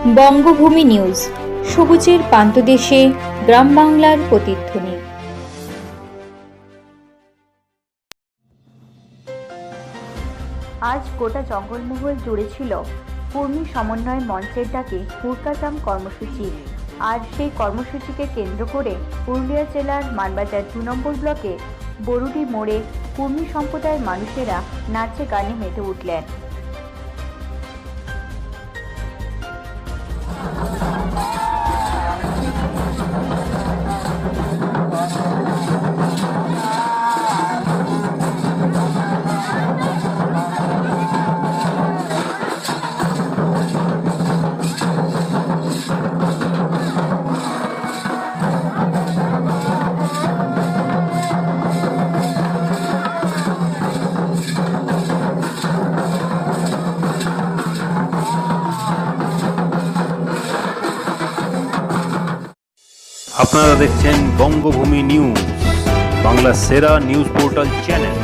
বঙ্গভূমি news, সবুজের পান্তদেশে গ্রাম বাংলার প্রতিধ্বনি। আজ গোটা জঙ্গলমহল জুড়ে ছিল কর্মী সমন্বয় মঞ্চের ডাকে হুড়কাচাম কর্মসূচি। আর সেই কর্মসূচিকে কেন্দ্র করে পুরুলিয়া জেলার মানবাজার দু নম্বর ব্লকে বরুডি মোড়ে কর্মী সম্প্রদায়ের মানুষেরা নাচে গানে মেতে উঠলেন। আপনারা দেখছেন বঙ্গভূমি নিউজ বাংলা সেরা নিউজ পোর্টাল চ্যানেল।